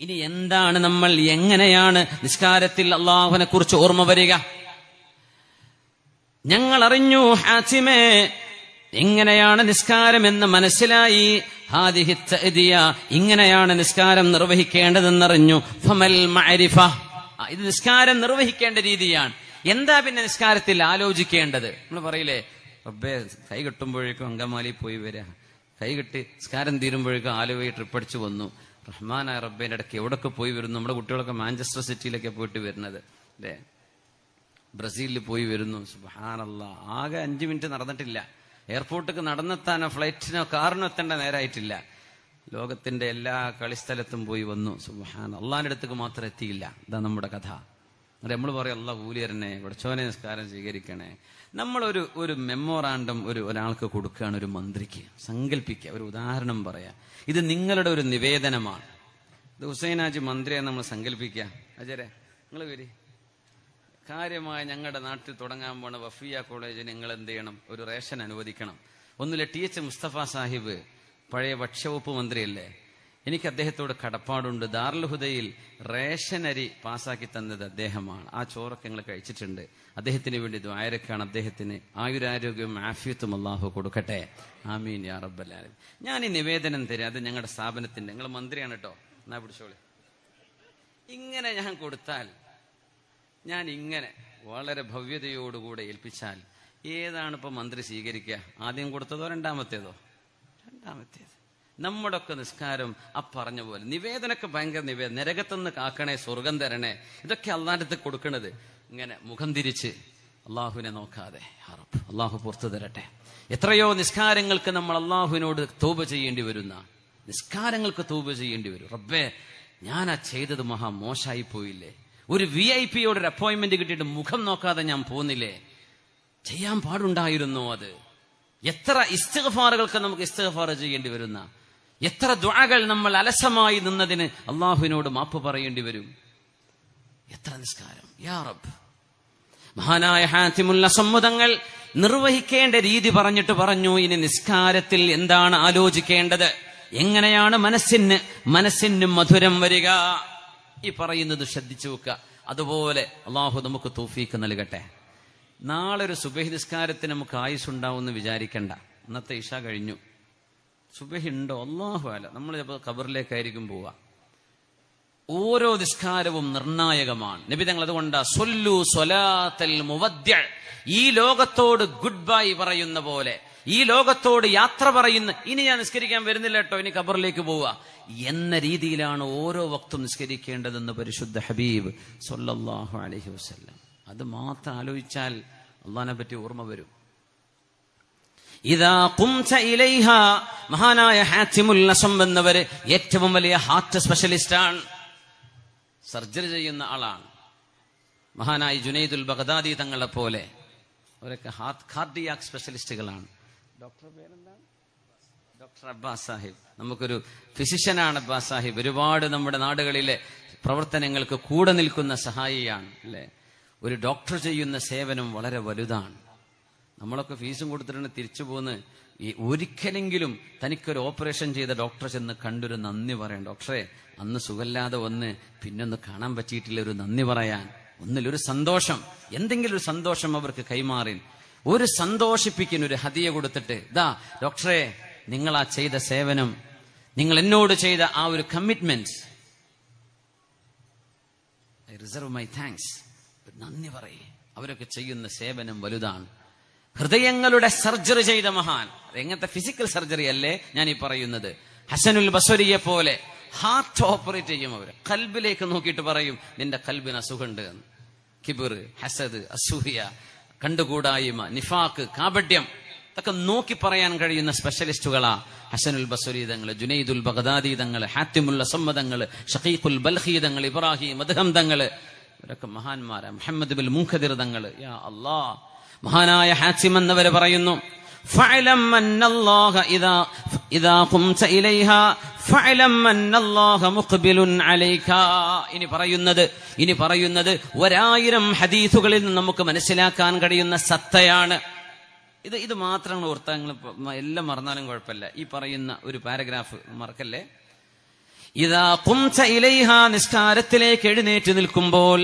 ഇനി എന്താണ് നമ്മൾ എങ്ങനെയാണ് നിസ്കാരത്തിൽ അള്ളാഹുവിനെ കുറിച്ച് ഓർമ്മ വരിക? ഞങ്ങൾ അറിഞ്ഞു ഹാസിമേ എങ്ങനെയാണ് നിസ്കാരം എന്ന് മനസ്സിലായി. ഇങ്ങനെയാണ് നിസ്കാരം നിർവഹിക്കേണ്ടതെന്നറിഞ്ഞു. ഫമൽ മഅരിഫ. ഇത് നിസ്കാരം നിർവഹിക്കേണ്ട രീതിയാണ്. എന്താ പിന്നെ നിസ്കാരത്തിൽ ആലോചിക്കേണ്ടത്? നമ്മൾ പറയില്ലേ റബ്ബേ കൈ കെട്ടുമ്പോഴേക്കും അങ്കമാലി പോയി വരാ. കൈ കെട്ടി നിസ്കാരം തീരുമ്പോഴേക്കും ആലുവയിൽ ട്രിപ്പടിച്ചു വന്നു. റഹ്മാനായ റബ്ബേന്റെ ഇടയ്ക്ക് എവിടൊക്കെ പോയി വരുന്നു? നമ്മുടെ കുട്ടികളൊക്കെ മാഞ്ചസ്റ്റർ സിറ്റിയിലൊക്കെ പോയിട്ട് വരുന്നത്. അല്ലേ? ബ്രസീലിൽ പോയി വരുന്നു. സുബാനല്ല ആകെ അഞ്ചു മിനിറ്റ് നടന്നിട്ടില്ല. എയർപോർട്ടിക്ക് നടന്നെത്താനോ ഫ്ലൈറ്റിനോ കാറിനോ എത്തേണ്ട നേരായിട്ടില്ല. ലോകത്തിന്റെ എല്ലാ കളിസ്ഥലത്തും പോയി വന്നു. സുബാൻ അള്ളാന്റെ അടുത്തേക്ക് മാത്രം എത്തിയില്ല. ഇതാ നമ്മുടെ കഥ. നമ്മൾ പറയാം അല്ല കൂലിയരനെ കുറച്ചോനെ നിസ്കാരം സ്വീകരിക്കണേ. നമ്മളൊരു ഒരു മെമ്മോറാണ്ടം ഒരു ഒരാൾക്ക് കൊടുക്കുകയാണ് ഒരു മന്ത്രിക്ക്. സങ്കല്പിക്കുക ഒരു ഉദാഹരണം പറയാം. ഇത് നിങ്ങളുടെ ഒരു നിവേദനമാണ്. ഇത് ഹുസൈനാജി മന്ത്രിയെ നമ്മൾ സങ്കല്പിക്കുക. അജരെ നിങ്ങൾ വരി. കാര്യമായ ഞങ്ങളുടെ നാട്ടിൽ തുടങ്ങാൻ പോണ വഫിയ കോളേജ് നിങ്ങൾ എന്ത് ചെയ്യണം? ഒരു റേഷൻ അനുവദിക്കണം. ഒന്നുമില്ല ടി എച്ച് മുസ്തഫ സാഹിബ് പഴയ ഭക്ഷ്യവകുപ്പ് മന്ത്രിയല്ലേ? എനിക്ക് അദ്ദേഹത്തോട് കടപ്പാടുണ്ട്. ദാറുൽ ഹുദയിൽ റേഷൻ പാസാക്കി തന്നത് അദ്ദേഹമാണ്. ആ ചോറൊക്കെ ഞങ്ങൾ കഴിച്ചിട്ടുണ്ട്. അദ്ദേഹത്തിന് വേണ്ടി ദ്വാരക്കാണ് അദ്ദേഹത്തിന് ആയുരാരോഗ്യവും ആഫിയത്തും അള്ളാഹു കൊടുക്കട്ടെ. ആമീൻ യാ റബ്ബല്ലാലും ഞാൻ ഈ നിവേദനം തരാം. അത് ഞങ്ങളുടെ സ്ഥാപനത്തിന്റെ. നിങ്ങൾ മന്ത്രിയാണ് കേട്ടോ എന്നാ പിടിച്ചോളി. ഇങ്ങനെ ഞാൻ കൊടുത്താൽ ഞാൻ ഇങ്ങനെ വളരെ ഭവ്യതയോടുകൂടെ ഏൽപ്പിച്ചാൽ ഏതാണ് ഇപ്പൊ മന്ത്രി സ്വീകരിക്കുക? ആദ്യം കൊടുത്തതോ രണ്ടാമത്തേതോ? രണ്ടാമത്തേത്. നമ്മുടെ ഒക്കെ നിസ്കാരം ആ പറഞ്ഞ പോലെ. നിവേദനൊക്കെ ഭയങ്കര നിവേദനം നരകത്തുനിന്ന് കാക്കണേ സ്വർഗം തരണേ. ഇതൊക്കെ അള്ളാന്റെ കൊടുക്കണത്. ഇങ്ങനെ മുഖം തിരിച്ച് അള്ളാഹുവിനെ നോക്കാതെ. അള്ളാഹു പുറത്തു തരട്ടെ. എത്രയോ നിസ്കാരങ്ങൾക്ക് നമ്മൾ അള്ളാഹുവിനോട് തൂപ ചെയ്യേണ്ടി വരുന്ന. നിസ്കാരങ്ങൾക്ക് തൂപ ചെയ്യേണ്ടി വരും. റബ്ബേ ഞാൻ ആ ചെയ്തത് മഹാ മോശമായി പോയില്ലേ? ഒരു വി ഐ പിയോട് ഒരു അപ്പോയിന്റ്മെന്റ് കിട്ടിയിട്ട് മുഖം നോക്കാതെ ഞാൻ പോന്നില്ലേ? ചെയ്യാൻ പാടുണ്ടായിരുന്നു അത്? എത്ര ഇസ്തിഗ്ഫാറുകൾക്ക് നമുക്ക് ഇസ്തിഗ്ഫാർ ചെയ്യേണ്ടി വരുന്ന? എത്ര ദുആകൾ നമ്മൾ അലസമായി നിന്നതിന് അള്ളാഹുവിനോട് മാപ്പ് പറയേണ്ടി വരും? എത്ര നിസ്കാരം? യാ മഹാനായ ഹാത്തിമുല്ല സമ്മതങ്ങൾ നിർവഹിക്കേണ്ട രീതി പറഞ്ഞിട്ട് പറഞ്ഞു ഇനി നിസ്കാരത്തിൽ എന്താണ് ആലോചിക്കേണ്ടത്? എങ്ങനെയാണ് മനസ്സിന് മനസ്സിന് മധുരം വരിക? ഈ പറയുന്നത് ശ്രദ്ധിച്ചു വെക്കുക. അതുപോലെ അള്ളാഹു നമുക്ക് തൂഫീക്ക് നൽകട്ടെ. നാളെ ഒരു സുബഹി നിസ്കാരത്തിന് നമുക്ക് ആയുസ് ഉണ്ടാവും എന്ന് വിചാരിക്കണ്ട. ഇന്നത്തെ ഇഷ കഴിഞ്ഞു. സുബഹി ഉണ്ടോ അള്ളാഹു അല്ല നമ്മൾ ചിലപ്പോൾ ഖബറിലേക്കായിരിക്കും പോവുക ഓരോ നിസ്കാരവും നിർണായകമാണ്. നബി തങ്ങൾ അതുകൊണ്ട് സൊല്ലു സൊലാത്തൽ മുവദ്യ ഈ ലോകത്തോട് ഗുഡ് ബൈ പറയുന്ന പോലെ ഈ ലോകത്തോട് യാത്ര പറയുന്ന ഇനി ഞാൻ നിസ്കരിക്കാൻ വരുന്നില്ല കേട്ടോ ഇനി ഖബറിലേക്ക് പോവുക എന്ന രീതിയിലാണ് ഓരോ വക്തും നിസ്കരിക്കേണ്ടതെന്ന് പരിശുദ്ധ ഹബീബ് സൊല്ലാഹു അലഹി വസ്ല്ലാം. അത് മാത്രം ആലോചിച്ചാൽ അള്ളഹാനെ പറ്റി ഓർമ്മ വരും. ഇതാ കുംസ ഇലൈഹ. മഹാനായ ഹാത്തിമുൽ നസം എന്നവര് ഏറ്റവും വലിയ ഹാർട്ട് സ്പെഷ്യലിസ്റ്റാണ്. ആണ് സർജറി ചെയ്യുന്ന ആളാണ്. മഹാനായി ജുനൈദുൽ ബഗ്ദാദി തങ്ങളെ പോലെ അവരൊക്കെ ഹാർട്ട് കാർഡിയാക് സ്പെഷ്യലിസ്റ്റുകളാണ്. ഡോക്ടർ പേരെന്താണ്? ഡോക്ടർ അബ്ബാസ് സാഹിബ്. നമുക്കൊരു ഫിസിഷ്യനാണ് അബ്ബാസ് സാഹിബ്. ഒരുപാട് നമ്മുടെ നാടുകളിലെ പ്രവർത്തനങ്ങൾക്ക് കൂടെ നിൽക്കുന്ന സഹായിയാണ് അല്ലെ? ഒരു ഡോക്ടർ ചെയ്യുന്ന സേവനം വളരെ വലുതാണ്. നമ്മളൊക്കെ ഫീസും കൊടുത്തിട്ടാണ് തിരിച്ചു പോകുന്നത്. ഈ ഒരിക്കലെങ്കിലും തനിക്കൊരു ഓപ്പറേഷൻ ചെയ്ത ഡോക്ടറെ ചെന്ന് കണ്ടൊരു നന്ദി പറയാൻ. ഡോക്ടറെ അന്ന് സുഖമില്ലാതെ വന്ന് പിന്നൊന്ന് കാണാൻ പറ്റിയിട്ടില്ല ഒരു നന്ദി പറയാൻ. ഒന്നിലൊരു സന്തോഷം. എന്തെങ്കിലും ഒരു സന്തോഷം അവർക്ക് കൈമാറി ഒരു സന്തോഷിപ്പിക്കുന്ന ഒരു ഹതിയ കൊടുത്തിട്ട് ഇതാ ഡോക്ടറെ നിങ്ങൾ ആ ചെയ്ത സേവനം നിങ്ങൾ എന്നോട് ചെയ്ത ആ ഒരു commitment I reserve my thanks നന്ദി പറയേ. അവരൊക്കെ ചെയ്യുന്ന സേവനം വലുതാണ്. ഹൃദയങ്ങളുടെ സർജറി ചെയ്ത മഹാൻ. എങ്ങനത്തെ ഫിസിക്കൽ സർജറി അല്ലേ ഞാൻ ഈ പറയുന്നത്. ഹസനുൽ ബസ്വരിയെ പോലെ ഹാർട്ട് ഓപ്പറേറ്റ് ചെയ്യും അവർ കൽബിലേക്ക് നോക്കിയിട്ട് പറയും നിന്റെ കൽബിന് അസുഖമുണ്ട് എന്ന്. കിബിർ ഹസദ് അസൂയ കണ്ടുകൂടായ്മ നിഫാക്ക് കാപഡ്യം ഇതൊക്കെ നോക്കി പറയാൻ കഴിയുന്ന സ്പെഷ്യലിസ്റ്റുകളാ ഹസനുൽ ബസുരീതങ്ങൾ ജുനൈദുൽ ബഗ്ദാദി തങ്ങൾ ഹാത്തിമുൽ അസമ്മതങ്ങൾ ഷഖീഖുൽ ബൽഹീതങ്ങൾ തങ്ങൾ ഇബ്രാഹിം തങ്ങൾ. ഇവരൊക്കെ മഹാന്മാരാ. മുഹമ്മദ് ബിൽ മുഖദിർ യാ അല്ലാ മഹാനായ ഹാസിം എന്നവര് പറയുന്നു ഇനി പറയുന്നത് ഇനി പറയുന്നത് ഒരായിരം ഹദീസുകളിൽ നിന്ന് നമുക്ക് മനസ്സിലാക്കാൻ കഴിയുന്ന സത്തയാണ്. ഇത് ഇത് മാത്രം ഓർത്താ എല്ലാം മറന്നാലും കുഴപ്പമില്ല. ഈ പറയുന്ന ഒരു പാരഗ്രാഫ് മറക്കല്ലേ? ഇതാ കുംസ ഇലൈഹ നിസ്കാരത്തിലേക്ക് എഴുന്നേറ്റ് നിൽക്കുമ്പോൾ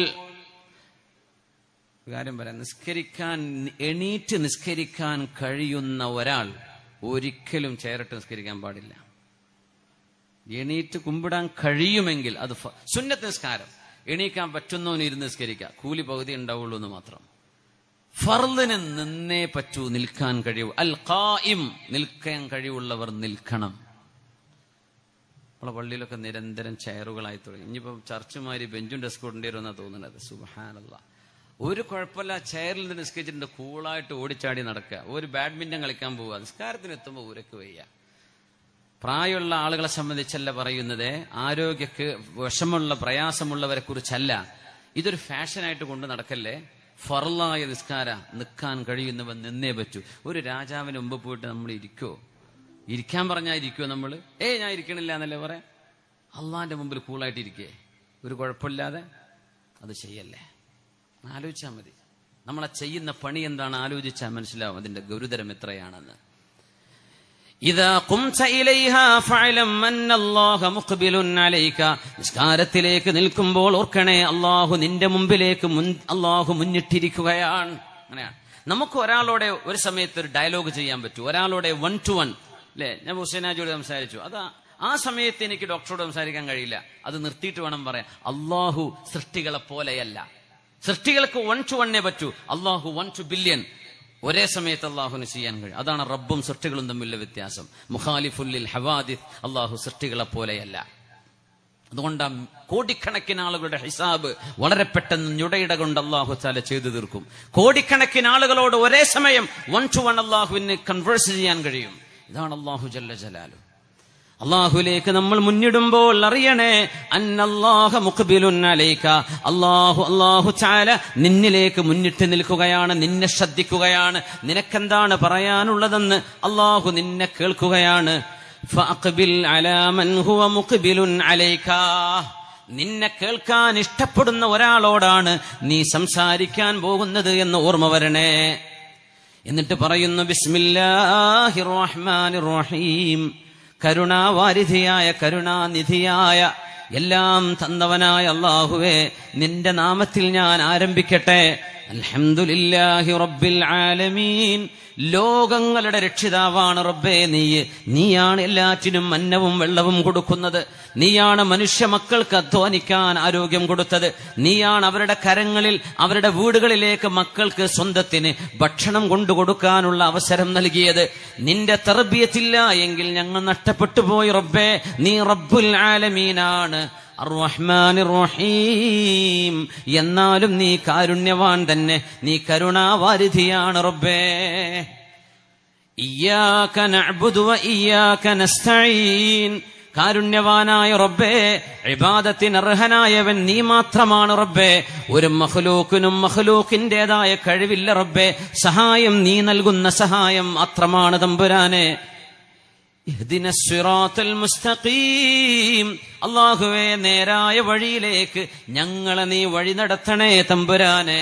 കാര്യം പറയാം. നിസ്കരിക്കാൻ എണീറ്റ് നിസ്കരിക്കാൻ കഴിയുന്ന ഒരാൾ ഒരിക്കലും ചേരട്ട് നിസ്കരിക്കാൻ പാടില്ല. എണീറ്റ് കുമ്പിടാൻ കഴിയുമെങ്കിൽ അത് സുന്നത്ത് നിസ്കാരം. എണീക്കാൻ പറ്റുന്നവന് ഇരുന്ന് നിസ്കരിക്കുക. കൂലി പകുതി ഉണ്ടാവുള്ളൂ എന്ന് മാത്രം. ഫർദിന് നിന്നേ പറ്റൂ നിൽക്കാൻ കഴിയൂ. അൽ ഖായിം നിൽക്കാൻ കഴിവുള്ളവർ നിൽക്കണം. നമ്മളെ പള്ളിയിലൊക്കെ നിരന്തരം ചെയറുകളായി തുടങ്ങി. ഇനിയിപ്പോ ചർച്ചുമാരി ബെഞ്ചും ഡെസ്ക് കൊണ്ടേ വരുമെന്നാ തോന്നുന്നത്. സുബഹാനല്ല. ഒരു കുഴപ്പമില്ല ചെയറിൽ നിന്ന് നിസ്കരിച്ചിട്ടുണ്ട് കൂളായിട്ട് ഓടിച്ചാടി നടക്കുക. ഒരു ബാഡ്മിന്റൺ കളിക്കാൻ പോവുക. നിസ്കാരത്തിന് എത്തുമ്പോൾ ഊരക്ക് വയ്യ. പ്രായമുള്ള ആളുകളെ സംബന്ധിച്ചല്ല പറയുന്നത്. ആരോഗ്യക്ക് വിഷമുള്ള പ്രയാസമുള്ളവരെ കുറിച്ചല്ല. ഇതൊരു ഫാഷനായിട്ട് കൊണ്ട് നടക്കല്ലേ? ഫറലായ നിസ്കാര നിൽക്കാൻ കഴിയുന്നവൻ നിന്നേ പറ്റൂ. ഒരു രാജാവിന് മുമ്പ് പോയിട്ട് നമ്മൾ ഇരിക്കോ ഇരിക്കാൻ പറഞ്ഞാൽ ഇരിക്കോ നമ്മൾ ഏ ഞാൻ ഇരിക്കണില്ല എന്നല്ലേ പറയാം? അള്ളാന്റെ മുമ്പിൽ കൂളായിട്ട് ഇരിക്കേ. ഒരു കുഴപ്പമില്ലാതെ അത് ചെയ്യല്ലേ? ആലോചിച്ചാൽ മതി. നമ്മളെ ചെയ്യുന്ന പണി എന്താണ് ആലോചിച്ചാൽ മനസ്സിലാവും അതിന്റെ ഗൗരുതരം എത്രയാണെന്ന്. നിസ്കാരത്തിലേക്ക് നിൽക്കുമ്പോൾ ഓർക്കണേ അള്ളാഹു നിന്റെ മുമ്പിലേക്ക് മുൻ അള്ളാഹു മുന്നിട്ടിരിക്കുകയാണ്. അങ്ങനെയാണ് നമുക്ക് ഒരാളോടെ ഒരു സമയത്ത് ഒരു ഡയലോഗ് ചെയ്യാൻ പറ്റും. ഒരാളോടെ വൺ ടു വൺ അല്ലെ? ഞാൻ ഹുസൈനാജിയോട് സംസാരിച്ചു. അത് ആ സമയത്ത് എനിക്ക് ഡോക്ടറോട് സംസാരിക്കാൻ കഴിയില്ല. അത് നിർത്തിയിട്ട് വേണം പറയാം അള്ളാഹു സൃഷ്ടികളെ പോലെയല്ല. സൃഷ്ടികൾക്ക് വൺ ടു വണ്ണേ പറ്റൂ. അള്ളാഹു വൺ ടു ബില്യൺ ഒരേ സമയത്ത് അള്ളാഹുവിന് ചെയ്യാൻ കഴിയും. അതാണ് റബ്ബും സൃഷ്ടികളും തമ്മിലുള്ള വ്യത്യാസം. മുഖാലിഫുല്ലിൽ ഹവാദിഫ് അള്ളാഹു സൃഷ്ടികളെ പോലെയല്ല. അതുകൊണ്ട് കോടിക്കണക്കിന് ആളുകളുടെ ഹിസാബ് വളരെ പെട്ടെന്ന് ഞുടയിട കൊണ്ട് അള്ളാഹു താല ചെയ്തു തീർക്കും. കോടിക്കണക്കിന് ആളുകളോട് ഒരേ സമയം വൺ ടു വൺ അള്ളാഹുവിന് കൺവേഴ്സ് ചെയ്യാൻ കഴിയും. ഇതാണ് അള്ളാഹു ജല്ല ജലാലു. അള്ളാഹുലേക്ക് നമ്മൾ മുന്നിടുമ്പോൾ അറിയണേ അന്നല്ലാഹ മുഖബിലുൻ അലൈക. അള്ളാഹു അള്ളാഹു ചാല നിന്നിലേക്ക് മുന്നിട്ട് നിൽക്കുകയാണ് നിന്നെ ശ്രദ്ധിക്കുകയാണ്. നിനക്കെന്താണ് പറയാനുള്ളതെന്ന് അള്ളാഹു നിന്നെ കേൾക്കുകയാണ്. നിന്നെ കേൾക്കാൻ ഇഷ്ടപ്പെടുന്ന ഒരാളോടാണ് നീ സംസാരിക്കാൻ പോകുന്നത് എന്ന് ഓർമ്മ വരണേ. എന്നിട്ട് പറയുന്നു ബിസ്മില്ലാഹിർ റഹ്മാനിർ റഹീം. കരുണാവാരിധിയായ കരുണാനിധിയായ എല്ലാം തന്നവനായ അള്ളാഹുവേ നിന്റെ നാമത്തിൽ ഞാൻ ആരംഭിക്കട്ടെ. അൽഹംദുലില്ലാഹി റബ്ബിൽ ആലമീൻ. ലോകങ്ങളുടെ രക്ഷിതാവാണ് റബ്ബേ നീ. നീയാണ് എല്ലാറ്റിനും അന്നവും വെള്ളവും കൊടുക്കുന്നത്. നീയാണ് മനുഷ്യ മക്കൾക്ക് അധ്വാനിക്കാൻ ആരോഗ്യം കൊടുത്തത്. നീയാണ് അവരുടെ കരങ്ങളിൽ അവരുടെ വീടുകളിലേക്ക് മക്കൾക്ക് സ്വന്തത്തിന് ഭക്ഷണം കൊണ്ടുകൊടുക്കാനുള്ള അവസരം നൽകിയത്. നിന്റെ തെറബിയത്തില്ല എങ്കിൽ ഞങ്ങൾ നഷ്ടപ്പെട്ടു പോയി റബ്ബേ. നീ റബ്ബുൽ ആലമീനാണ്. റഹീം എന്നാലും നീ കാരുണ്യവാൻ തന്നെ. നീ കരുണാവാരിധിയാണ് റബ്ബേ. വ നസ്തഈൻ. കാരുണ്യവാനായ റബ്ബേ ഇബാദത്തിന് അർഹനായവൻ നീ മാത്രമാണ് റബ്ബേ. ഒരു മഹ്ലൂക്കിനും മഹ്ലൂക്കിന്റേതായ കഴിവില്ല റബ്ബേ. സഹായം നീ നൽകുന്ന സഹായം അത്രമാണ് തമ്പുരാനെ. അള്ളാഹുവേ നേരായ വഴിയിലേക്ക് ഞങ്ങളെ നീ വഴി നടത്തണേ തമ്പുരാനെ.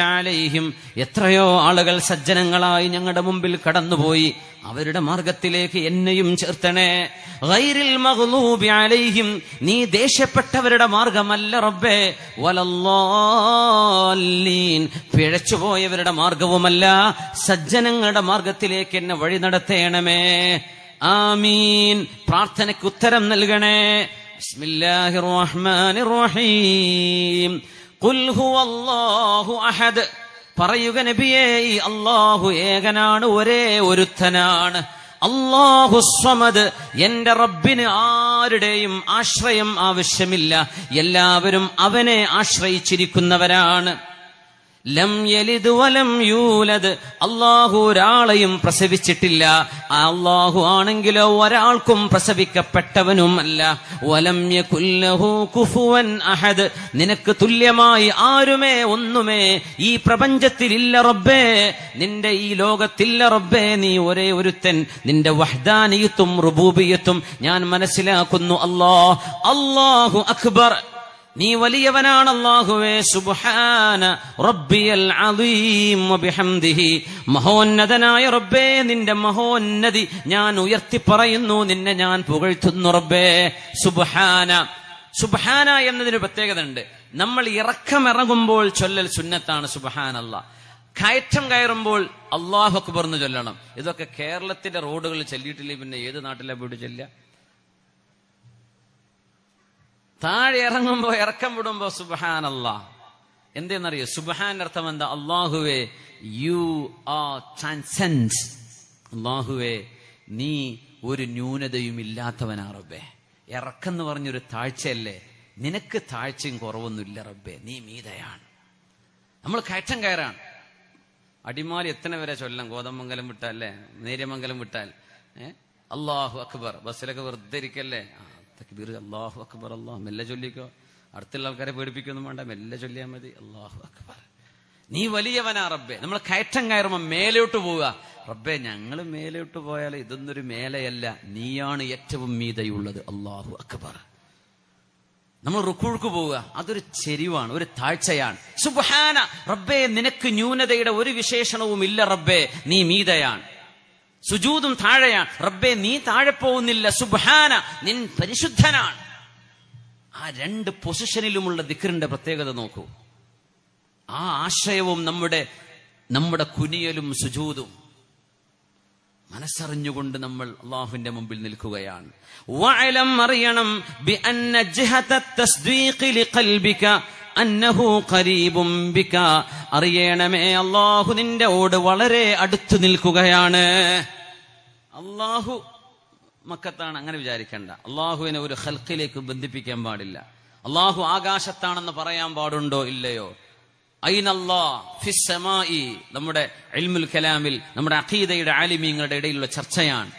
അലൈഹിം. എത്രയോ ആളുകൾ സജ്ജനങ്ങളായി ഞങ്ങളുടെ മുമ്പിൽ കടന്നുപോയി. അവരുടെ മാർഗത്തിലേക്ക് എന്നെയും ചേർത്തണേ. മഗ്ലൂബി അലൈഹിം. നീ ദേഷ്യപ്പെട്ടവരുടെ മാർഗമല്ല റബ്ബേ. വലല്ലാലീൻ. പിഴച്ചുപോയവരുടെ മാർഗവുമല്ല. സജ്ജനങ്ങളുടെ മാർഗത്തിലേക്ക് എന്നെ വഴി നടത്തേണമേ. ആമീൻ. പ്രാർത്ഥനയ്ക്ക് ഉത്തരം നൽകണേ. ബിസ്മില്ലാഹിർ റഹ്മാനിർ റഹീം. അഹദ്. പറയുക നബിയേ ഈ അള്ളാഹു ഏകനാണ് ഒരേ ഒരുത്തനാണ്. അള്ളാഹു സ്വമത് എന്റെ റബ്ബിന് ആരുടെയും ആശ്രയം ആവശ്യമില്ല. എല്ലാവരും അവനെ ആശ്രയിച്ചിരിക്കുന്നവരാണ്. ലം യലിദ് വലം യൂലദ്. അള്ളാഹു ഒരാളെയും പ്രസവിച്ചിട്ടില്ല. അള്ളാഹു ആണെങ്കിലോ ഒരാൾക്കും പ്രസവിക്കപ്പെട്ടവനുമല്ല. വലം യകുല്ലഹു കുഫുവൻ അഹദ്. നിനക്ക് തുല്യമായി ആരുമേ? ഒന്നുമേ. ഈ പ്രപഞ്ചത്തിലില്ല റബ്ബേ. നിന്റെ ഈ ലോകത്തില്ല റബ്ബേ. നീ ഒരേ ഒരുത്തൻ. നിന്റെ വഹ്ദാനിയത്തും റുബൂബിയത്തും ഞാൻ മനസ്സിലാക്കുന്നു. അള്ളാഹ് അല്ലാഹു അക്ബർ. നീ വലിയവനാണ് അള്ളാഹുവേ സുബ്ഹാന റബ്ബിയൽ അലീം വബിഹംദിഹി. മഹോന്നതനായ റബ്ബേ നിന്റെ മഹോന്നതി ഞാൻ ഉയർത്തി പറയുന്നു നിന്നെ ഞാൻ പുകഴ്ത്തുന്നു റബ്ബേ. സുബ്ഹാന. സുബ്ഹാന എന്നതിന് പ്രത്യേകത ഉണ്ട് നമ്മൾ ഇറക്കമിറങ്ങുമ്പോൾ ചൊല്ലൽ സുന്നത്താണ് സുബ്ഹാനല്ല കയറ്റം കയറുമ്പോൾ അള്ളാഹു അക്ബർ എന്ന് ചൊല്ലണം. ഇതൊക്കെ കേരളത്തിന്റെ റോഡുകളിൽ ചൊല്ലിയിട്ടില്ലേ പിന്നെ ഏത് നാട്ടിലെ വീട് ചൊല്ലുക? താഴെ ഇറങ്ങുമ്പോ ഇറക്കം വിടുമ്പോ സുബഹാൻ അല്ലാ എന്തെന്നറിയോ? സുബഹാൻ അർത്ഥം എന്താ? അള്ളാഹുവേ യു ആർ ട്രാൻസെൻസ് അള്ളാഹുവേ നീ ഒരു ന്യൂനതയും ഇല്ലാത്തവനാ റബ്ബേ. ഇറക്കെന്ന് പറഞ്ഞൊരു താഴ്ചയല്ലേ? നിനക്ക് താഴ്ചയും കുറവൊന്നുമില്ല റബ്ബെ. നീ മീതയാണ്. നമ്മൾ കയറ്റം കയറാണ്. അടിമാലി എത്ര വരെ ചൊല്ലാം? ഗോതമംഗലം വിട്ടാൽ അല്ലേ? നേര്യമംഗലം വിട്ടാൽ. അള്ളാഹു അക്ബർ. ബസ്സിലൊക്കെ വെറുതെ ഇരിക്കല്ലേ? തക്ബീർ അള്ളാഹു അക്ബർ അള്ളാഹു മെല്ലെ ചൊല്ലിക്കോ. അടുത്തുള്ള ആൾക്കാരെ പേടിപ്പിക്കൊന്നും വേണ്ട മെല്ലെ ചൊല്ലിയാൽ മതി. അള്ളാഹു അക്ബർ. നീ വലിയവനാ റബ്ബെ. നമ്മൾ കയറ്റം കയറുമ്പോൾ മേലോട്ട് പോവുക. റബ്ബെ ഞങ്ങൾ മേലോട്ട് പോയാൽ ഇതൊന്നൊരു മേലയല്ല. നീയാണ് ഏറ്റവും മീതയുള്ളത്. അള്ളാഹു അക്ബർ. നമ്മൾ റുക്കുഴുക്ക് പോവുക. അതൊരു ചെരിവാണ് ഒരു താഴ്ചയാണ്. സുബ്ഹാന റബ്ബെ നിനക്ക് ന്യൂനതയുടെ ഒരു വിശേഷണവും ഇല്ല റബ്ബെ. നീ മീതയാണ്. സുജൂതും താഴെയാണ് റബ്ബെ നീ താഴെ പോകുന്നില്ല. സുബാന നിൻ പരിശുദ്ധനാണ്. ആ രണ്ട് പൊസിഷനിലുമുള്ള ദിക്കറിന്റെ പ്രത്യേകത നോക്കൂ. ആ ആശയവും നമ്മുടെ നമ്മുടെ കുനിയലും സുജൂതും. മനസ്സറിഞ്ഞുകൊണ്ട് നമ്മൾ അള്ളാഹുവിന്റെ മുമ്പിൽ നിൽക്കുകയാണ്. അറിയണം അന്നഹു ഖരീബും ബിക. അറിയണമേ അള്ളാഹു നിന്റെ ഓട് വളരെ അടുത്ത് നിൽക്കുകയാണ്. അള്ളാഹു മക്കത്താണ് അങ്ങനെ വിചാരിക്കണ്ട. അള്ളാഹുവിനെ ഒരു ഹൽക്കിലേക്ക് ബന്ധിപ്പിക്കാൻ പാടില്ല. അള്ളാഹു ആകാശത്താണെന്ന് പറയാൻ പാടുണ്ടോ ഇല്ലയോ? നമ്മുടെ ഇൽമുൽ കലാമിൽ നമ്മുടെ അഖീദയുടെ ആലിമീങ്ങളുടെ ഇടയിലുള്ള ചർച്ചയാണ്.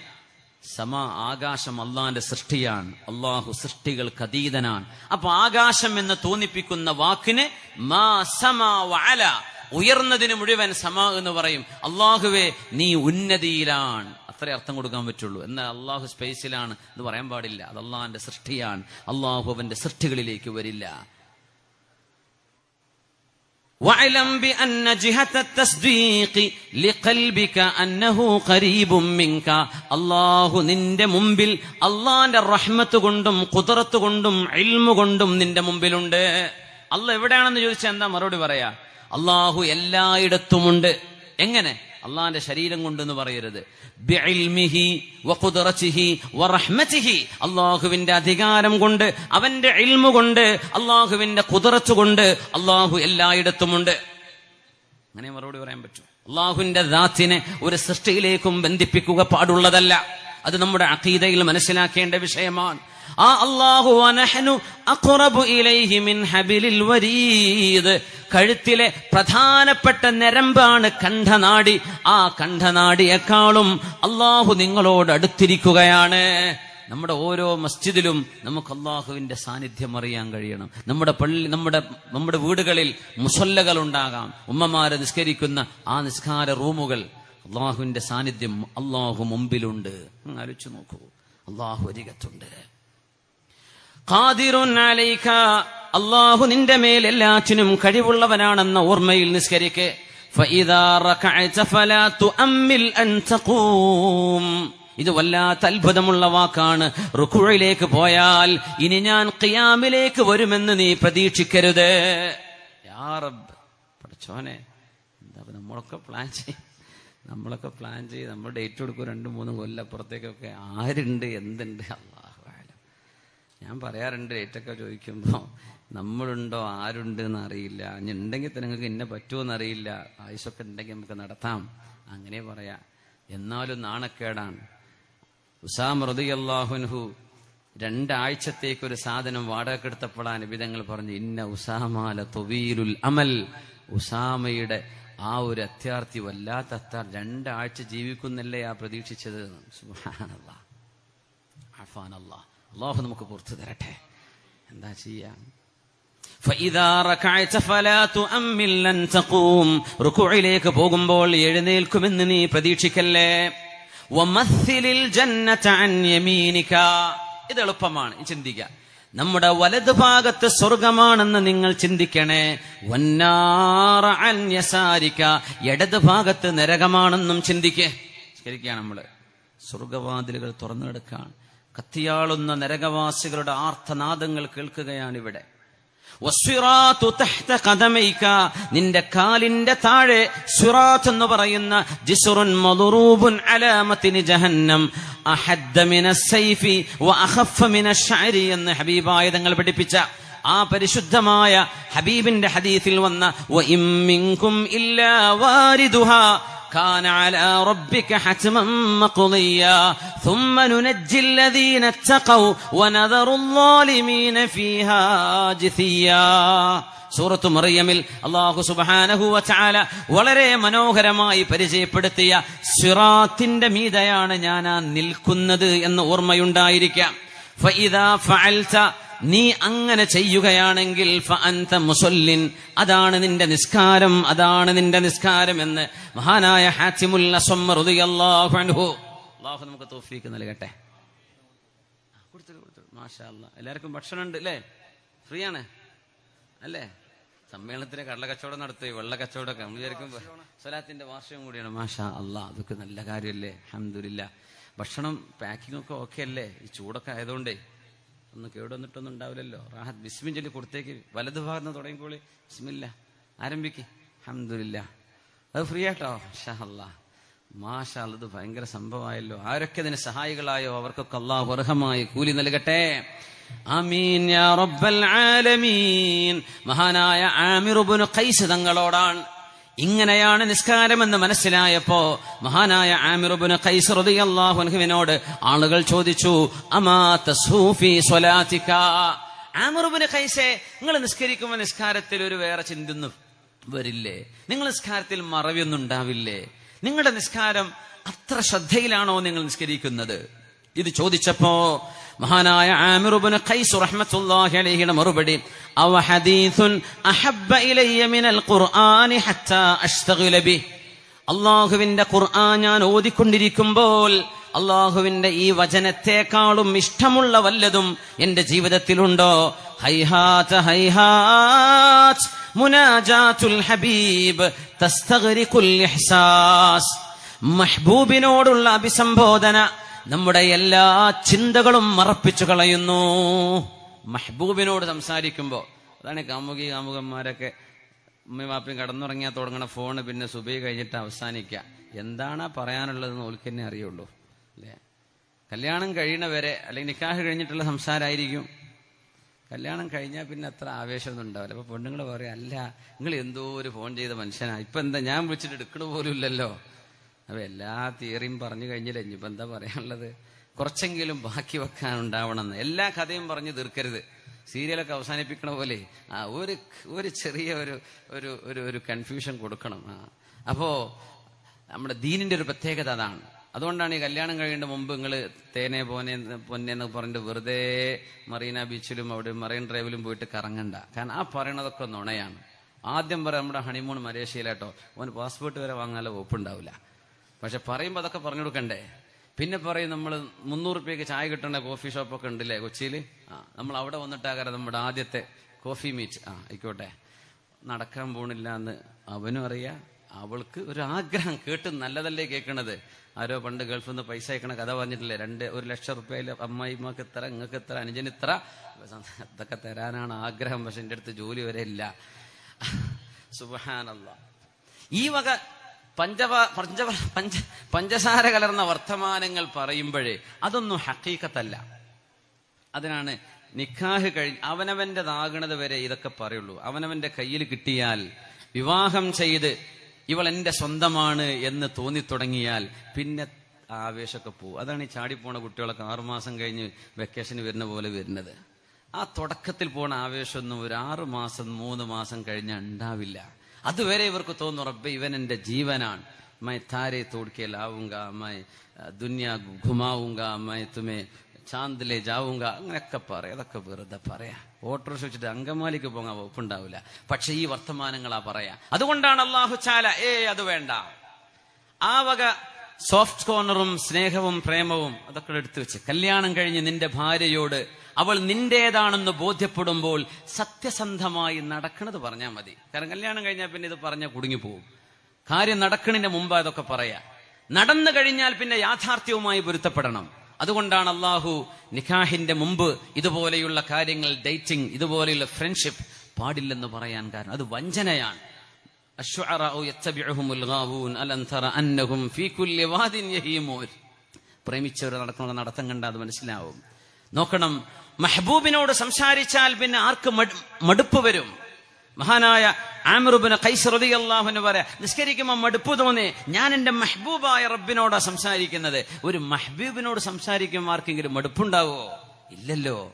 സമ ആകാശം അള്ളാന്റെ സൃഷ്ടിയാണ്. അള്ളാഹു സൃഷ്ടികൾക്ക് അതീതനാണ്. അപ്പൊ ആകാശം എന്ന് തോന്നിപ്പിക്കുന്ന വാക്കിന് മാ സമ വഅല ഉയർന്നതിന് മുഴുവൻ സമ എന്ന് പറയും. അള്ളാഹുവേ നീ ഉന്നതിയിലാണ്. അത്രേ അർത്ഥം കൊടുക്കാൻ പറ്റുള്ളൂ. എന്നാൽ അള്ളാഹു സ്പേസിലാണ് എന്ന് പറയാൻ പാടില്ല. അത് അള്ളാഹിന്റെ സൃഷ്ടിയാണ്. അള്ളാഹു അവന്റെ സൃഷ്ടികളിലേക്ക് വരില്ല. واعلم بأن جهة التصديق لقلبك أنه قريب منك അള്ളാഹു നിന്റെ മുമ്പിൽ അള്ളാന്റെ റഹ്മത്ത് കൊണ്ടും കുതിരത്ത് കൊണ്ടും ഇൽമു കൊണ്ടും നിന്റെ മുമ്പിലുണ്ട് അല്ല എവിടെയാണെന്ന് ചോദിച്ചാൽ എന്താ മറുപടി പറയാ അള്ളാഹു എല്ലായിടത്തുമുണ്ട് എങ്ങനെ അള്ളാന്റെ ശരീരം കൊണ്ടെന്ന് പറയരുത്. അള്ളാഹുവിന്റെ അധികാരം കൊണ്ട് അവന്റെ ഇൽമു കൊണ്ട് അള്ളാഹുവിന്റെ കുതിറച്ചു കൊണ്ട് അള്ളാഹു എല്ലായിടത്തുമുണ്ട്. അങ്ങനെ മറുപടി പറയാൻ പറ്റും. അള്ളാഹുവിന്റെ ദാത്തിനെ ഒരു സൃഷ്ടിയിലേക്കും ബന്ധിപ്പിക്കുക പാടുള്ളതല്ല. അത് നമ്മുടെ അഖീദയിൽ മനസ്സിലാക്കേണ്ട വിഷയമാണ്. ആ അള്ളാഹു അക്കുറബു ഇലൈഹി മിൻ ഹബിലിൽ വരീദ്. കഴുത്തിലെ പ്രധാനപ്പെട്ട നരമ്പാണ് കണ്ഠനാടി. ആ കണ്ഠനാടിയെക്കാളും അള്ളാഹു നിങ്ങളോട് അടുത്തിരിക്കുകയാണ്. നമ്മുടെ ഓരോ മസ്ജിദിലും നമുക്ക് അള്ളാഹുവിന്റെ സാന്നിധ്യം അറിയാൻ കഴിയണം. നമ്മുടെ പള്ളി നമ്മുടെ നമ്മുടെ വീടുകളിൽ മുസല്ലകൾ ഉണ്ടാകാം. ഉമ്മമാരെ നിസ്കരിക്കുന്ന ആ നിസ്കാര റൂമുകൾ അള്ളാഹുവിന്റെ സാന്നിധ്യം അള്ളാഹു മുമ്പിലുണ്ട്. ആലോചിച്ച് നോക്കൂ. അള്ളാഹു അരികത്തുണ്ട്. അള്ളാഹു നിന്റെ മേൽ എല്ലാറ്റിനും കഴിവുള്ളവനാണെന്ന ഓർമ്മയിൽ നിസ്കരിക്കേ. ഇത് വല്ലാത്ത അത്ഭുതമുള്ള വാക്കാണ്. റുക്കുഴയിലേക്ക് പോയാൽ ഇനി ഞാൻ ഖിയാമിലേക്ക് വരുമെന്ന് നീ പ്രതീക്ഷിക്കരുത്. പഠിച്ചോനെ എന്താ നമ്മളൊക്കെ പ്ലാൻ ചെയ് നമ്മളൊക്കെ പ്ലാൻ ചെയ്ത് നമ്മൾ ഡേറ്റ് കൊടുക്കും രണ്ടും മൂന്നും കൊല്ലപ്പുറത്തേക്കൊക്കെ ആരുണ്ട് എന്തുണ്ട്? അള്ളാഹ് ഞാൻ പറയാറുണ്ട് ഡേറ്റൊക്കെ ചോദിക്കുമ്പോൾ നമ്മളുണ്ടോ? ആരുണ്ട് എന്ന് അറിയില്ല. ഇനി ഉണ്ടെങ്കിൽ തന്നെ നിങ്ങൾക്ക് ഇന്നെ പറ്റുമോ എന്നറിയില്ല. ആയുസൊക്കെ ഉണ്ടെങ്കിൽ നമുക്ക് നടത്താം. അങ്ങനെ പറയാം. എന്നാലും നാണക്കേടാണ്. ഉസാം റതിയല്ലാഹുൻഹു രണ്ടാഴ്ചത്തേക്ക് ഒരു സാധനം വാടകക്കെടുത്തപ്പെടാൻ വിധങ്ങൾ പറഞ്ഞു ഇന്ന ഉസാമാല തൊവീലുൽ അമൽ. ഉസാമയുടെ ആ ഒരു അത്യാർത്ഥി വല്ലാത്ത അത്താർ രണ്ടാഴ്ച ജീവിക്കുന്നല്ലേ ആ പ്രതീക്ഷിച്ചത്? സുഹാനല്ലാ അഫാനല്ലാ. അള്ളാഹു നമുക്ക് പുറത്തു തരട്ടെ. എന്താ ചെയ്യാം? റുക്കുഴിലേക്ക് പോകുമ്പോൾ എഴുന്നേൽക്കുമെന്ന് നീ പ്രതീക്ഷിക്കല്ലേ? ഇത് എളുപ്പമാണ് ചിന്തിക്കുക നമ്മുടെ വലതുഭാഗത്ത് സ്വർഗമാണെന്ന് നിങ്ങൾ ചിന്തിക്കണേ. വന്നാറിക്ക ഇടതുഭാഗത്ത് നരകമാണെന്നും ചിന്തിക്കേ. ശരിക്കാണ് നമ്മൾ. സ്വർഗവാതിലുകൾ തുറന്നു കത്തിയാളുന്ന നരകവാസികളുടെ ആർത്തനാദങ്ങൾ കേൾക്കുകയാണിവിടെ. നിന്റെ കാലിന്റെ താഴെ സുറാത്ത് എന്ന് പറയുന്ന ജിസുറുൻ മദ്റൂബുൻ അലാമത്തിന് ജഹന്നം സൈഫി എന്ന് ഹബീബായ തങ്ങൾ പഠിപ്പിച്ച ആ പരിശുദ്ധമായ ഹബീബിന്റെ ഹദീസിൽ വന്ന വഇം മിൻകും ഇല്ലാ വാരിദുഹാ كان على ربك حتما مقضيا ثم ننجي الذين اتقوا ونذر الظالمين فيها جثيا സൂറത്തു മറിയമിൽ അള്ളാഹു സുബാനഹു വചാല വളരെ മനോഹരമായി പരിചയപ്പെടുത്തിയ സിറാത്തിന്റെ മീതയാണ് ഞാൻ ആ നിൽക്കുന്നത് എന്ന് ഓർമ്മയുണ്ടായിരിക്കാം ഫഇദാ ഫഅൽത നീ അങ്ങനെ ചെയ്യുകയാണെങ്കിൽ ഫഅൻത മുസല്ലിൻ അതാണ് നിന്റെ നിസ്കാരം അതാണ് നിന്റെ നിസ്കാരം എന്ന് മഹാനായ ഹാത്തിമുൽ അസ്വമ്മ റളിയല്ലാഹു അൻഹു അല്ലാഹു നമുക്ക് തോഫിക്ക് നൽകട്ടെ. കൊടുത്തു കൊടുത്തു മാഷാ എല്ലാവർക്കും ഭക്ഷണം ഉണ്ട് അല്ലേ? ഫ്രീ ആണ് അല്ലേ? സമ്മേളനത്തിന് കടല കച്ചവടം നടത്തി വെള്ള കച്ചവടമൊക്കെ നമ്മൾ വിചാരിക്കും സ്വലാത്തിന്റെ വാർഷികം കൂടിയാണ്. മാഷാ അല്ല അതൊക്കെ നല്ല കാര്യമല്ലേ? അഹമ്മദില്ല ഭക്ഷണം പാക്കിംഗ് ഒക്കെ ഓക്കെ അല്ലേ? ഈ ചൂടൊക്കെ ആയതുകൊണ്ടേ. ഒന്ന് കേടുവന്നിട്ടൊന്നും ഉണ്ടാവില്ലല്ലോ. റാഹത്ത് ബിസ്മിൻ ചൊല്ലി കൊടുത്തേക്ക്. വലതു ഭാഗത്ത് തുടങ്ങിക്കോളി. ബിസ്മില്ല. ആരംഭിക്ക്. അഹമ്മദില്ല അത് ഫ്രീ ആട്ടോ ഷാ അല്ലാ മാഷാ ഇത് ഭയങ്കര സംഭവമായല്ലോ. ആരൊക്കെ അതിന് സഹായികളായോ? അവർക്കൊക്കെ അള്ളാഹു അർഹമായി കൂലി നൽകട്ടെ. ആമീൻ യാ റബ്ബൽ ആലമീൻ. മഹാനായ ആമിറുബുനു ഖൈസ് തങ്ങളോടാണ് ഇങ്ങനെയാണ് നിസ്കാരമെന്ന് മനസ്സിലായപ്പോ മഹാനായ ആമിറുബുന് ഖൈസ് റളിയല്ലാഹു അൻഹുവിനോട് ആളുകൾ ചോദിച്ചു അമാ തസ്ഹൂഫി സ്വലാത്തിക? ആമിറുബുന് ഖൈസെ നിങ്ങൾ നിസ്കരിക്കുമ്പോൾ നിസ്കാരത്തിൽ ഒരു വേറെ ചിന്തുന്നു വരില്ലേ? നിങ്ങൾ നിസ്കാരത്തിൽ മറവിയൊന്നും ഉണ്ടാവില്ലേ? നിങ്ങളുടെ നിസ്കാരം അത്ര ശ്രദ്ധയിലാണോ നിങ്ങൾ നിസ്കരിക്കുന്നത്? ഇത് ചോദിച്ചപ്പോ മഹാനായ ആമിറുബിന് ഖൈസ് റഹ്മത്തുള്ളാഹി അലൈഹിയുടെ മറുപടി അവ ഹദീസുൻ അഹബ്ബ ഇലയ്യ മിനൽ ഖുർആനി ഹത്താ അഷ്തഗില ബി അള്ളാഹുവിന്റെ ഖുർആൻ ഞാൻ ഓതിക്കൊണ്ടിരിക്കുമ്പോൾ അള്ളാഹുവിന്റെ ഈ വചനത്തെക്കാളും ഇഷ്ടമുള്ള വല്ലതും എന്റെ ജീവിതത്തിലുണ്ടോ? ഹൈഹാറ്റ് ഹൈഹാത്ത് മുനാജാത്തുൽ ഹബീബ് തസ്തഗ്രിഖുൽ ഇഹ്സാസ്. മഹ്ബൂബിനോടുള്ള അഭിസംബോധന നമ്മുടെ എല്ലാ ചിന്തകളും മറപ്പിച്ചു കളയുന്നു. മഹ്ബൂബിനോട് സംസാരിക്കുമ്പോൾ അതാണ് കാമുകി കാമുകന്മാരൊക്കെ ഉമ്മയും വാപ്പയും കടന്നുറങ്ങിയാൽ തുടങ്ങണ ഫോണ് പിന്നെ സുബൈ കഴിഞ്ഞിട്ട് അവസാനിക്കുക എന്താണ് പറയാനുള്ളതെന്ന് ഓൽക്ക് തന്നെ അറിയുള്ളൂ. അല്ലേ? കല്യാണം കഴിയണവരെ അല്ലെങ്കിൽ നിക്കാഹ് കഴിഞ്ഞിട്ടുള്ള സംസാരമായിരിക്കും കല്യാണം കഴിഞ്ഞാൽ പിന്നെ അത്ര ആവേശമൊന്നും ഉണ്ടാവില്ല. അപ്പൊ പെണ്ണുങ്ങൾ പറയും അല്ല നിങ്ങൾ എന്തോ ഒരു ഫോൺ ചെയ്ത മനുഷ്യനാ. ഇപ്പൊ എന്താ ഞാൻ വിളിച്ചിട്ട് എടുക്കണ പോലും ഇല്ലല്ലോ. അപ്പൊ എല്ലാ തിയറിയും പറഞ്ഞു കഴിഞ്ഞില്ല? ഇനിയിപ്പോ എന്താ പറയാനുള്ളത്? കുറച്ചെങ്കിലും ബാക്കി വെക്കാൻ ഉണ്ടാവണമെന്ന് എല്ലാ കഥയും പറഞ്ഞു തീർക്കരുത്. സീരിയലൊക്കെ അവസാനിപ്പിക്കണ പോലെ ആ ഒരു ഒരു ചെറിയ ഒരു ഒരു ഒരു കൺഫ്യൂഷൻ കൊടുക്കണം. ആ. അപ്പോ നമ്മുടെ ദീനിന്റെ ഒരു പ്രത്യേകത അതാണ്. അതുകൊണ്ടാണ് ഈ കല്യാണം കഴിയേണ്ട മുമ്പ് നിങ്ങൾ തേനെ പോനെ പൊന്നെ എന്ന് പറഞ്ഞിട്ട് വെറുതെ മറീന ബീച്ചിലും അവിടെ മറൈൻ ഡ്രൈവിലും പോയിട്ട് കറങ്ങണ്ട. കാരണം ആ പറയണതൊക്കെ നുണയാണ്. ആദ്യം പറയാം നമ്മുടെ ഹണിമൂൺ മലേഷ്യയിലാട്ടോ ഓന് പാസ്പോർട്ട് വരെ വാങ്ങാനുള്ള ഒപ്പുണ്ടാവില്ല പക്ഷെ പറയുമ്പോൾ അതൊക്കെ പറഞ്ഞു കൊടുക്കണ്ടേ? പിന്നെ പറയും നമ്മൾ മുന്നൂറ് രൂപയ്ക്ക് ചായ കിട്ടേണ്ട കോഫി ഷോപ്പൊക്കെ ഉണ്ടല്ലേ കൊച്ചിയിൽ ആ നമ്മൾ അവിടെ വന്നിട്ടാകാരം നമ്മുടെ ആദ്യത്തെ കോഫി മീറ്റ്. ആ ആയിക്കോട്ടെ. നടക്കാൻ പോണില്ല എന്ന് അവനും അറിയാം അവൾക്ക് ഒരു ആഗ്രഹം കേട്ട് നല്ലതല്ലേ കേൾക്കണത് ആരോ പണ്ട് ഗൾഫിൽ നിന്ന് പൈസ അയക്കണ കഥ പറഞ്ഞിട്ടില്ലേ? രണ്ട് ഒരു ലക്ഷം റുപ്യയിൽ അമ്മായിമ്മക്ക് ഇത്ര നിങ്ങൾക്ക് ഇത്ര അനുജന് ഇത്ര. അതൊക്കെ തരാനാണ് ആഗ്രഹം പക്ഷെ എന്റെ അടുത്ത് ജോലി വരെ ഇല്ല. സുബഹാനല്ല. ഈ വക പഞ്ചവ പഞ്ച പഞ്ച പഞ്ചസാര കലർന്ന വർത്തമാനങ്ങൾ പറയുമ്പോഴേ അതൊന്നും ഹക്കീക്കത്തല്ല. അതിനാണ് നിക്കാഹ് കഴിഞ്ഞ് അവനവന്റേതാകണത് വരെ ഇതൊക്കെ പറയുള്ളൂ. അവനവന്റെ കയ്യിൽ കിട്ടിയാൽ വിവാഹം ചെയ്ത് ഇവൾ എന്റെ സ്വന്തമാണ് എന്ന് തോന്നിത്തുടങ്ങിയാൽ പിന്നെ ആവേശമൊക്കെ പോവും. അതാണ് ഈ ചാടിപ്പോണ കുട്ടികളൊക്കെ ആറുമാസം കഴിഞ്ഞ് വെക്കേഷന് വരുന്ന പോലെ വരുന്നത്. ആ തുടക്കത്തിൽ പോണ ആവേശമൊന്നും ഒരു ആറു മാസം മൂന്ന് മാസം കഴിഞ്ഞ ഉണ്ടാവില്ല. അതുവരെ ഇവർക്ക് തോന്നുന്നു റബ്ബെ ഇവൻ എന്റെ ജീവനാണ്. മൈ താരെ തോടുക്കെ ലാവുങ്ക മൈ ദുന്യ ഘുമാവുങ്ക മൈ തുമേ ചാന്ദിലെ ജാവുങ്ക അങ്ങനെയൊക്കെ പറയാം. അതൊക്കെ വെറുതെ പറയാം. ഓട്ടോറിക്ഷ വെച്ചിട്ട് അങ്കമാലിക്ക് പോകാൻ വകുപ്പുണ്ടാവില്ല. പക്ഷെ ഈ വർത്തമാനങ്ങളാ പറയാ. അതുകൊണ്ടാണ് അള്ളാഹു ചാല ഏ അത് വേണ്ട. ആ വക സോഫ്റ്റ് കോർണറും സ്നേഹവും പ്രേമവും അതൊക്കെ എടുത്തു വെച്ച്. കല്യാണം കഴിഞ്ഞ് നിന്റെ ഭാര്യയോട് അവൾ നിന്റേതാണെന്ന് ബോധ്യപ്പെടുമ്പോൾ സത്യസന്ധമായി നടക്കണത് പറഞ്ഞാൽ മതി. കാരണം കല്യാണം കഴിഞ്ഞാൽ പിന്നെ ഇത് പറഞ്ഞാൽ പോകും കാര്യം നടക്കണിന്റെ മുമ്പ് അതൊക്കെ പറയാ. നടന്നു കഴിഞ്ഞാൽ പിന്നെ യാഥാർത്ഥ്യവുമായി പൊരുത്തപ്പെടണം. അതുകൊണ്ടാണ് അള്ളാഹു നിഖാഹിന്റെ മുമ്പ് ഇതുപോലെയുള്ള കാര്യങ്ങൾ ഡേറ്റിംഗ് ഇതുപോലെയുള്ള ഫ്രണ്ട്ഷിപ്പ് പാടില്ലെന്ന് പറയാൻ കാരണം. അത് വഞ്ചനയാണ്. പ്രേമിച്ചവർ നടക്കുന്ന നടത്തം കണ്ട അത് മനസ്സിലാവും. നോക്കണം മെഹബൂബിനോട് സംസാരിച്ചാൽ പിന്നെ ആർക്ക് മടുപ്പ് വരും? മഹാനായ ആമറുബിന് കൈസറുദി അള്ളാഹുന് പറയാ നിസ്കരിക്കുമ്പോൾ മടുപ്പ് തോന്നി. ഞാൻ എന്റെ മെഹബൂബായ റബ്ബിനോടാ സംസാരിക്കുന്നത്. ഒരു മെഹബൂബിനോട് സംസാരിക്കുമ്പോൾ ആർക്കെങ്കിലും മടുപ്പുണ്ടാവോ? ഇല്ലല്ലോ.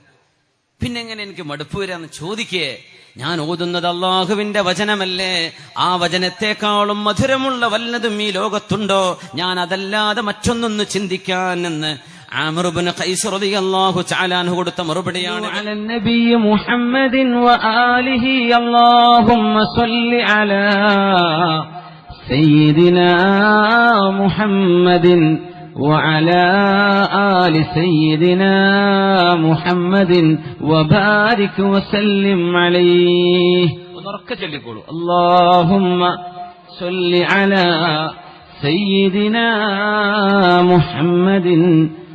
പിന്നെ എങ്ങനെ എനിക്ക് മടുപ്പ് വരാന്ന് ചോദിക്കേ. ഞാൻ ഓതുന്നത് അള്ളാഹുവിന്റെ വചനമല്ലേ. ആ വചനത്തെക്കാളും മധുരമുള്ള വല്ലതും ഈ ലോകത്തുണ്ടോ? ഞാൻ അതല്ലാതെ മറ്റൊന്നൊന്ന് ചിന്തിക്കാൻ എന്ന് ആമറുബിന് കൈസറുദി അള്ളാഹു ചാലാൻ കൊടുത്ത മറുപടിയാണ് على النبي محمد وآله اللهم صل على سيدنا محمد وعلى آل سيدنا محمد وبارك وسلم عليه ونركز يقول اللهم صل على سيدنا محمد